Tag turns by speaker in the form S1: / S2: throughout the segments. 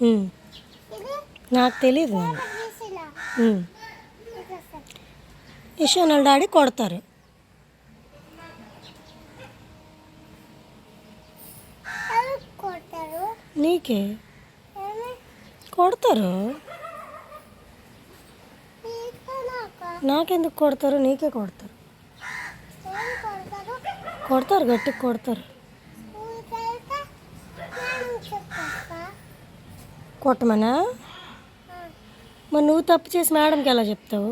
S1: ఉమ్.
S2: ఇది
S1: నాకు తెలియదు నాన్న
S2: తీసిలా
S1: ఉమ్.
S2: ఇది వస్తుంది.
S1: యశ్వనాల డాడీ కొడతారు
S2: ఎవరు కొడతారు
S1: నీకే
S2: ఏమి?
S1: కొడతారు
S2: నీకు నాకా?
S1: నాకెందుకు కొడతారు నీకే కొడతారు
S2: ఏం కొడతారు?
S1: కొడతారు గట్టిగా కొడతారు కొట్టమనా మరి నువ్వు తప్పు చేసి మేడంకి ఎలా చెప్తావు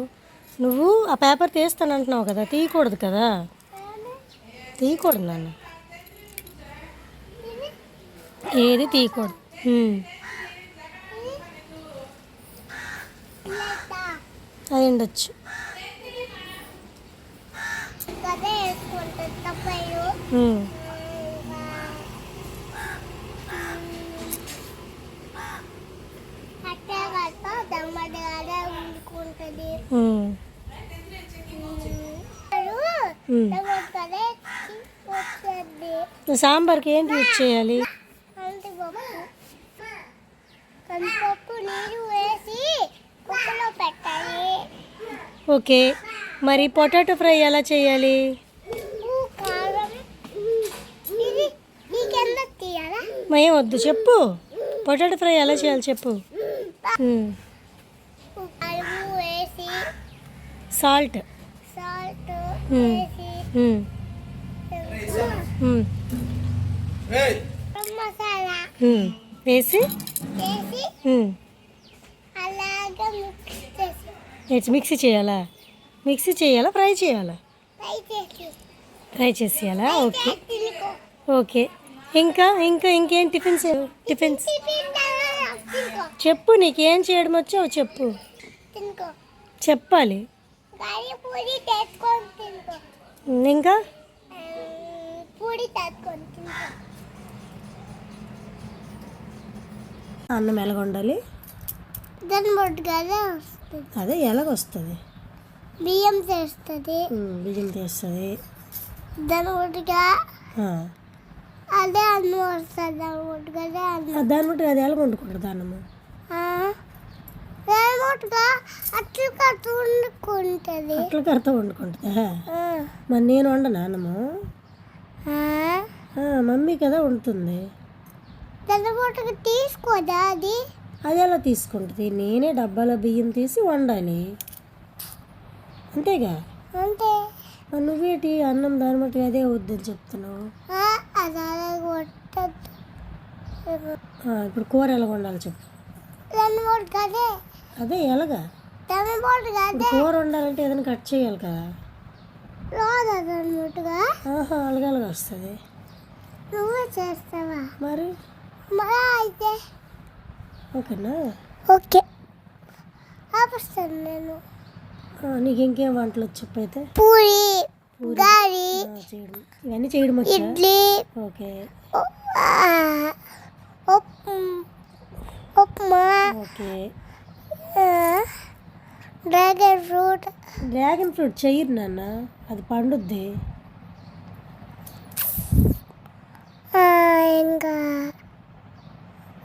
S1: నువ్వు ఆ పేపర్ తీస్తానంటున్నావు కదా తీయకూడదు కదా? తీయకూడదు నాన్న? ఏది తీయకూడదు? అయి ఉండొచ్చు సాంబార్కి ఏంటి యూజ్ చేయాలి? ఓకే. మరి పొటాటో ఫ్రై ఎలా చేయాలి? మయం వద్దు చెప్పు. పొటాటో ఫ్రై ఎలా చేయాలి చెప్పు. సాల్ట్.
S2: సాల్ట్. వేసి
S1: ఉమ్. ఉమ్.
S2: మసాలా
S1: ఉమ్. వేసి?
S2: వేసి
S1: ఉమ్.
S2: అలాగే మిక్స్ చేసి
S1: మిక్సీ చేయాలా? మిక్సీ చేయాలా? ఫ్రై చేయాలా?
S2: ఫ్రై చేసి
S1: ఫ్రై చేసేయాలా? ఓకే. ఓకే. ఇంకా? ఇంకా ఇంకేం టిఫిన్స్? టిఫిన్స్? చెప్పు నీకేం చేయడం వచ్చో చెప్పు. చెప్పాలి. ఇంకా? అన్నం
S2: దాని మొట్టుగానే వస్తుంది.
S1: అదే ఎలాగొస్తుంది
S2: బియ్యం చేస్తుంది.
S1: బియ్యం తీస్తుంది
S2: దాని
S1: ఆ.
S2: అదే అన్నం వస్తుంది దాని మొట్టుగానే అన్నం.
S1: ఆ, దాన్ని బట్టి అది ఎలా వండుకుంటుంది అన్నము
S2: దాని అట్లు వండుకుంటుంది
S1: అట్ల కరత వండుకుంటుందా
S2: ఆ,
S1: మరి నేను వండను అన్నము? మమ్మీ కదా వండుతుంది.
S2: దాని తీసుకోదా అది?
S1: అది ఎలా తీసుకుంటుంది? నేనే డబ్బాలో బియ్యం తీసి వండాలి. అంతేగా?
S2: అంతే.
S1: మరి నువ్వేటి అన్నం దాన్ని బట్టి అదే వద్దని చెప్తున్నావు? ఇప్పుడు కూర ఎలా వండాలి చెప్పు.
S2: దాని అదే
S1: ఎలాగా? కూర వండాలంటే ఏదైనా కట్ చేయాలి కదా
S2: రాదా దాని మొట్టుగా
S1: ఆహా అలాగే అలాగే వస్తుంది.
S2: నువ్వే చేస్తావా?
S1: మరి?
S2: అయితే.
S1: ఓకేనా?
S2: ఓకే. ఆపిస్తాను నేను.
S1: నీకు ఇంకేం వంటలు వచ్చి చెప్పు అయితే?
S2: పూరి గారి
S1: చేయడం. ఇవన్నీ చేయడం
S2: idli. Okay.
S1: Upma.
S2: Okay. Dragon fruit.
S1: Dragon fruit చెయ్యరు నాన్న అది పండుద్ది.
S2: ఇంకా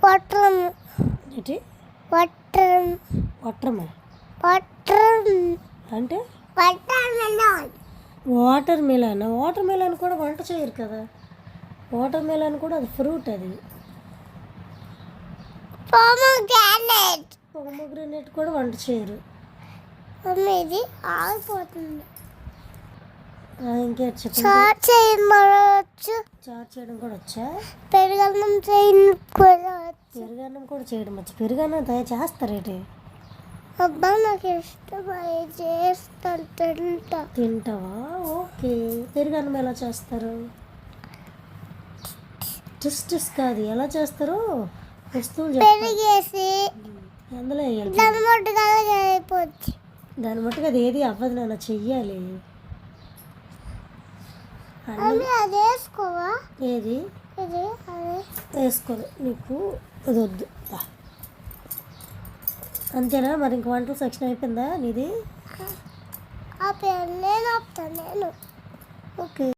S2: వట్రం.
S1: ఏంటి?
S2: వట్రం.
S1: వట్రమా?
S2: వట్రం.
S1: అంటే?
S2: వట్రం melon.
S1: Water melon water melon కూడా వంట చేయరు కదా. వాటర్ మిలాన్ కూడా అది ఫ్రూట్ అది.
S2: పోమోగ్రానైట్.
S1: ముగ్గురు కూడా వంట చేయరు.
S2: ఇది ఆగిపోతుంది.
S1: చెప్పండి?
S2: చాట్ చేయమనవచ్చు
S1: చారు చేయడం కూడా వచ్చా?
S2: పెరుగన్నం చేయవచ్చు
S1: పెరుగన్నం కూడా చేయడం వచ్చా? పెరుగన్నం తయారు చేస్తారేటి
S2: అబ్బా నాకు ఇష్టం చేస్తాను తింటా
S1: తింటావా? ఓకే. పెరుగన్నం ఎలా చేస్తారు? టిస్ టిస్ కాదు. ఎలా చేస్తారో? వస్తువులు
S2: పెరిగేసి
S1: అందులో వేయాలి?
S2: దాని మొట్టుగా
S1: దాని మట్టుకు అది ఏది అవ్వదు నాన్న చెయ్యాలి.
S2: అది వేసుకోవా?
S1: ఏది?
S2: ఇది
S1: వేసుకోదు నీకు అది వద్దు. అంతేనా? మరి ఇంక వంటల సెక్షన్ అయిపోయిందా నీది?
S2: ఆపుతాను నేను.
S1: ఓకే.